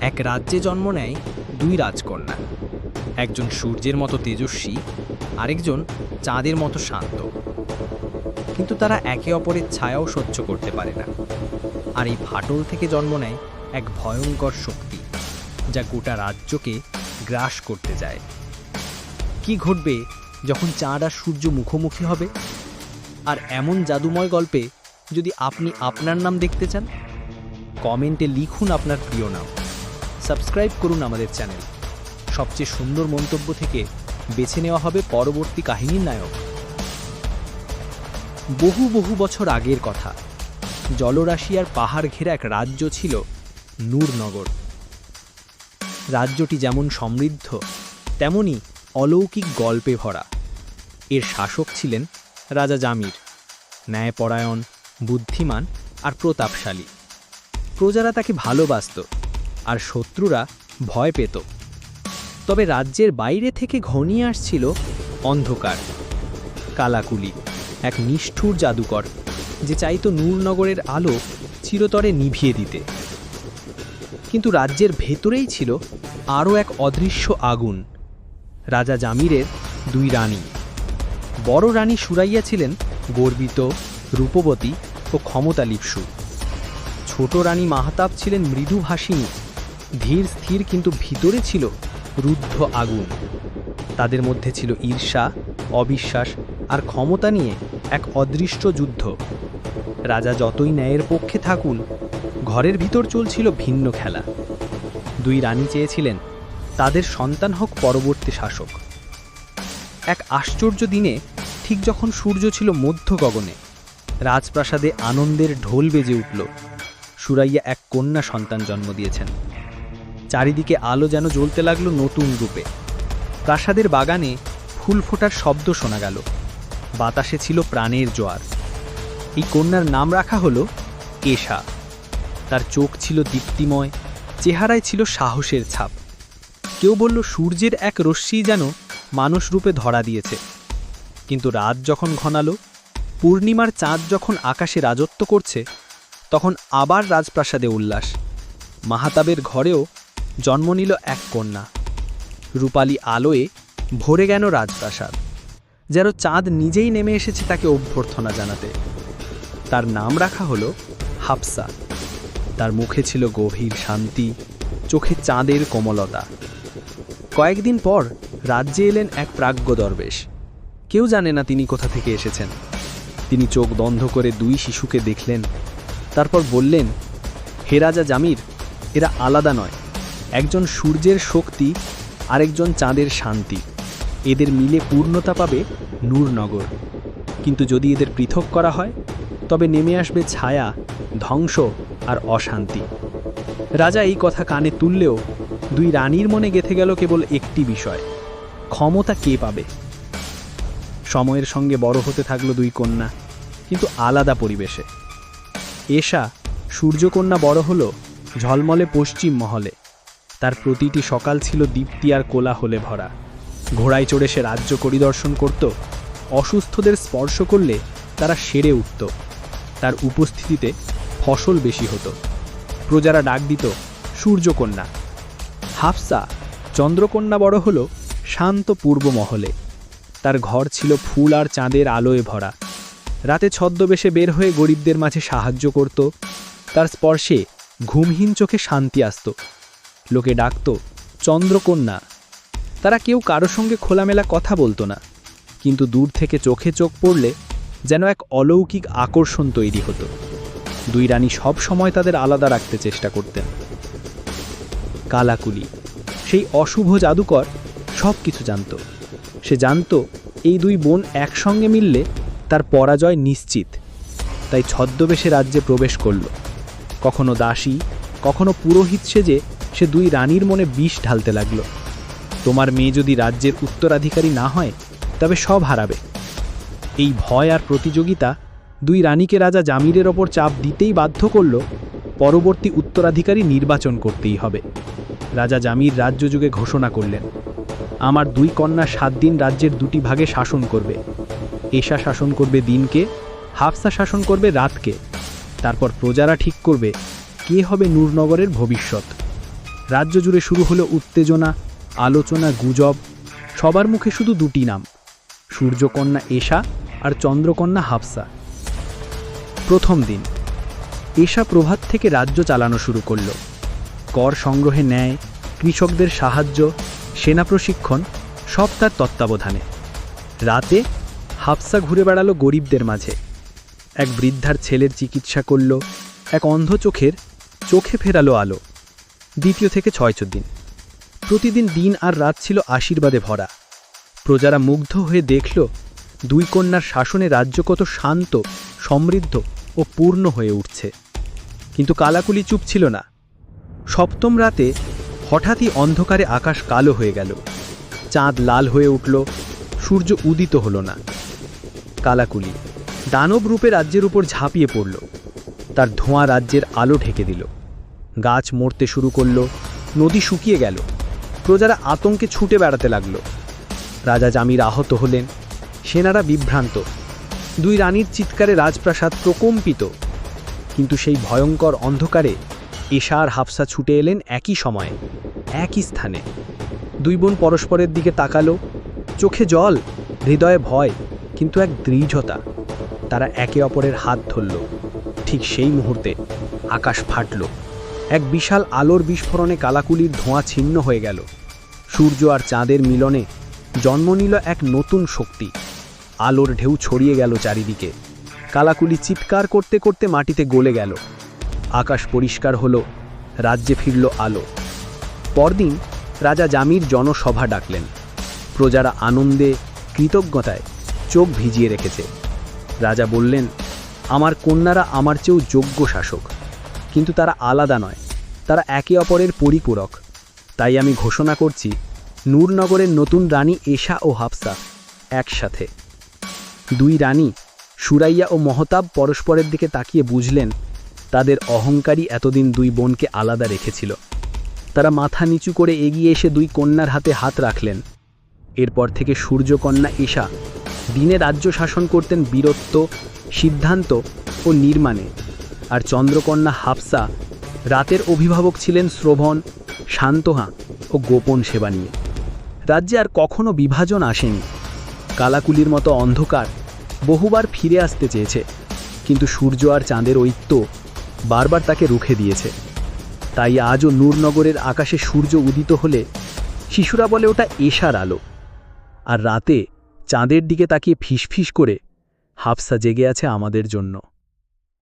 এক রাজ্যে জন্ম নেয় দুই রাজকন্যা। একজন সূর্যের মতো তেজস্বী, আরেকজন চাঁদের মতো শান্ত। কিন্তু তারা একে অপরের ছায়াও সহ্য করতে পারে না। আর এই ফাটল থেকে জন্ম নেয় এক ভয়ঙ্কর শক্তি, যা গোটা রাজ্যকে গ্রাস করতে যায়। কি ঘটবে যখন চাঁদ আর সূর্য মুখোমুখি হবে? আর এমন জাদুময় গল্পে যদি আপনি আপনার নাম দেখতে চান, কমেন্টে লিখুন আপনার প্রিয় নাম। সাবস্ক্রাইব করুন আমাদের চ্যানেল। সবচেয়ে সুন্দর মন্তব্য থেকে বেছে নেওয়া হবে পরবর্তী কাহিনীর নায়ক। বহু বহু বছর আগের কথা জলরাশি আর পাহাড় ঘেরা এক রাজ্য ছিল নূরনগর। রাজ্যটি যেমন সমৃদ্ধ, তেমনি অলৌকিক গল্পে ভরা। এর শাসক ছিলেন রাজা জামির, ন্যায়পরায়ণ, বুদ্ধিমান আর প্রতাপশালী। প্রজারা তাকে ভালোবাসত আর শত্রুরা ভয় পেত। তবে রাজ্যের বাইরে থেকে ঘনিয়ে আসছিল অন্ধকার, কালাকুলি, এক নিষ্ঠুর জাদুকর, যে চাইতো নূরনগরের আলো চিরতরে নিভিয়ে দিতে। কিন্তু রাজ্যের ভেতরেই ছিল আরও এক অদৃশ্য আগুন, রাজা জামিরের দুই রানী। বড় রানী সুরাইয়া ছিলেন গর্বিত, রূপবতী ও ক্ষমতালিপসু। ছোট রানী মাহাতাব ছিলেন মৃদুভাষিনী ধীর স্থির কিন্তু ভিতরে ছিল রুদ্ধ আগুন। তাদের মধ্যে ছিল ঈর্ষা, অবিশ্বাস আর ক্ষমতা নিয়ে এক অদৃষ্ট যুদ্ধ। রাজা যতই ন্যায়ের পক্ষে থাকুন, ঘরের ভিতর চলছিল ভিন্ন খেলা। দুই রানী চেয়েছিলেন তাদের সন্তান হোক পরবর্তী শাসক। এক আশ্চর্য দিনে ঠিক যখন সূর্য ছিল মধ্য গগনে, রাজপ্রাসাদে আনন্দের ঢোল বেজে উঠল। সুরাইয়া এক কন্যা সন্তান জন্ম দিয়েছেন। চারিদিকে আলো যেন জ্বলতে লাগল নতুন রূপে। প্রাসাদের বাগানে ফুল ফোটার শব্দ শোনা গেল। বাতাসে ছিল প্রাণের জোয়ার। এই কন্যার নাম রাখা হলো এশা। তার চোখ ছিল দীপ্তিময়, চেহারায় ছিল সাহসের ছাপ। কেউ বলল, সূর্যের এক রশ্মি যেন মানুষ রূপে ধরা দিয়েছে। কিন্তু রাত যখন ঘনালো, পূর্ণিমার চাঁদ যখন আকাশে রাজত্ব করছে, তখন আবার রাজপ্রাসাদে উল্লাস। মাহাতাবের ঘরেও জন্ম নিল এক কন্যা। রূপালী আলোয় ভরে গেল রাজপ্রাসাদ। যেন চাঁদ নিজেই নেমে এসেছে তাকে অভ্যর্থনা জানাতে। তার নাম রাখা হলো হাফসা। তার মুখে ছিল গভীর শান্তি, চোখে চাঁদের কোমলতা। কয়েকদিন পর রাজ্যে এলেন এক প্রাজ্ঞ দরবেশ। কেউ জানে না তিনি কোথা থেকে এসেছেন। তিনি চোখ বন্ধ করে দুই শিশুকে দেখলেন। তারপর বললেন, হে রাজা জামির, এরা আলাদা নয়। একজন সূর্যের শক্তি, আরেকজন চাঁদের শান্তি। এদের মিলে পূর্ণতা পাবে নূরনগর। কিন্তু যদি এদের পৃথক করা হয়, তবে নেমে আসবে ছায়া, ধ্বংস আর অশান্তি। রাজা এই কথা কানে তুললেও দুই রানীর মনে গেথে গেল কেবল একটি বিষয়, ক্ষমতা কে পাবে? সময়ের সঙ্গে বড় হতে থাকল দুই কন্যা, কিন্তু আলাদা পরিবেশে। এশা সূর্যকন্যা বড় হলো ঝলমলে পশ্চিম মহলে। তার প্রতিটি সকাল ছিল দীপ্তি আর কোলাহলে ভরা। ঘোড়ায় চড়ে সে রাজ্য পরিদর্শন করত, অসুস্থদের স্পর্শ করলে তারা সেরে উঠত। তার উপস্থিতিতে ফসল বেশি হতো। প্রজারা ডাক দিত, সূর্যকন্যা। হাফসা, চন্দ্রকন্যা বড় হলো, শান্ত পূর্ব মহলে। তার ঘর ছিল ফুল আর চাঁদের আলোয় ভরা। রাতে ছদ্মবেশে বের হয়ে গরিবদের মাঝে সাহায্য করত। তার স্পর্শে ঘুমহীন চোখে শান্তি আসত। লোকে ডাকত, চন্দ্রকন্যা। তারা কেউ কারও সঙ্গে খোলামেলা কথা বলতো না, কিন্তু দূর থেকে চোখে চোখ পড়লে যেন এক অলৌকিক আকর্ষণ তৈরি হতো। দুই রানী সব সময় তাদের আলাদা রাখতে চেষ্টা করতেন। কালাকুলি, সেই অশুভ জাদুকর সব কিছু জানত। সে জানত, এই দুই বোন একসঙ্গে মিললে তার পরাজয় নিশ্চিত। তাই ছদ্মবেশে রাজ্যে প্রবেশ করল। কখনো দাসী, কখনো পুরোহিত সেজে সে দুই রানীর মনে বিষ ঢালতে লাগল। তোমার মেয়ে যদি রাজ্যের উত্তরাধিকারী না হয়, তবে সব হারাবে। এই ভয় আর প্রতিযোগিতা দুই রানীকে রাজা জামিরের ওপর চাপ দিতেই বাধ্য করল, পরবর্তী উত্তরাধিকারী নির্বাচন করতেই হবে। রাজা জামির রাজ্যযুগে ঘোষণা করলেন, আমার দুই কন্যা সাত দিন রাজ্যের দুটি ভাগে শাসন করবে। এশা শাসন করবে দিনকে, হাফসা শাসন করবে রাতকে। তারপর প্রজারা ঠিক করবে কে হবে নূরনগরের ভবিষ্যৎ। রাজ্য জুড়ে শুরু হলো উত্তেজনা, আলোচনা, গুজব, সবার মুখে শুধু দুটি নাম, সূর্যকন্যা এশা আর চন্দ্রকন্যা হাফসা। প্রথম দিন, এশা প্রভাত থেকে রাজ্য চালানো শুরু করল। কর সংগ্রহে ন্যায়, কৃষকদের সাহায্য, সেনা প্রশিক্ষণ, সব তার তত্ত্বাবধানে। রাতে হাফসা ঘুরে বেড়ালো গরিবদের মাঝে। এক বৃদ্ধার ছেলের চিকিৎসা করল, এক অন্ধ চোখের চোখে ফেরালো আলো। দ্বিতীয় থেকে ছয় দিন। প্রতিদিন দিন আর রাত ছিল আশীর্বাদে ভরা। প্রজারা মুগ্ধ হয়ে দেখল, দুই কন্যার শাসনে রাজ্য কত শান্ত, সমৃদ্ধ ও পূর্ণ হয়ে উঠছে। কিন্তু কালাকুলি চুপ ছিল না। সপ্তম রাতে হঠাৎই অন্ধকারে আকাশ কালো হয়ে গেল। চাঁদ লাল হয়ে উঠল, সূর্য উদিত হল না। কালাকুলি দানব রূপে রাজ্যের উপর ঝাঁপিয়ে পড়ল। তার ধোঁয়া রাজ্যের আলো ঢেকে দিল। গাছ মরতে শুরু করল, নদী শুকিয়ে গেল, প্রজারা আতঙ্কে ছুটে বেড়াতে লাগল। রাজা জামির আহত হলেন, সেনারা বিভ্রান্ত, দুই রানীর চিৎকারে রাজপ্রাসাদ প্রকম্পিত। কিন্তু সেই ভয়ঙ্কর অন্ধকারে এশা আর হাফসা ছুটে এলেন একই সময়ে, একই স্থানে। দুই বোন পরস্পরের দিকে তাকালো, চোখে জল, হৃদয়ে ভয়, কিন্তু এক দৃঢ়তা। তারা একে অপরের হাত ধরল, ঠিক সেই মুহূর্তে আকাশ ফাটল। এক বিশাল আলোর বিস্ফোরণে কালাকুলির ধোঁয়া ছিন্ন হয়ে গেল। সূর্য আর চাঁদের মিলনে জন্ম নিল এক নতুন শক্তি। আলোর ঢেউ ছড়িয়ে গেল চারিদিকে। কালাকুলি চিৎকার করতে করতে মাটিতে গলে গেল। আকাশ পরিষ্কার হলো, রাজ্যে ফিরল আলো। পরদিন রাজা জামির জনসভা ডাকলেন। প্রজারা আনন্দে, কৃতজ্ঞতায় চোখ ভিজিয়ে রেখেছে। রাজা বললেন, আমার কন্যারা আমার চেয়েও যোগ্য শাসক। কিন্তু তারা আলাদা নয়। তারা একে অপরের পরিপূরক। তাই আমি ঘোষণা করছি, নূরনগরের নতুন রানী এশা ও হাফসা একসাথে। দুই রানী, সুরাইয়া ও মহতাব পরস্পরের দিকে তাকিয়ে বুঝলেন, তাদের অহংকারী এতদিন দুই বোনকে আলাদা রেখেছিল। তারা মাথা নিচু করে এগিয়ে এসে দুই কন্যার হাতে হাত রাখলেন। এরপর থেকে সূর্যকন্যা এশা দিনে রাজ্য শাসন করতেন বীরত্ব, সিদ্ধান্ত ও নির্মাণে। আর চন্দ্রকন্যা হাফসা রাতের অভিভাবক ছিলেন শ্রবণ শান্তহা ও গোপন সেবা নিয়ে। রাজ্যে আর কখনো বিভাজন আসেনি। কালাকুলির মতো অন্ধকার বহুবার ফিরে আসতে চেয়েছে, কিন্তু সূর্য আর চাঁদের ঐক্য বারবার তাকে রুখে দিয়েছে। তাই আজও নূরনগরের আকাশে সূর্য উদিত হলে শিশুরা বলে ওটা এশার আলো। আর রাতে চাঁদের দিকে তাকিয়ে ফিসফিস করে হাফসা জেগে আছে আমাদের জন্য।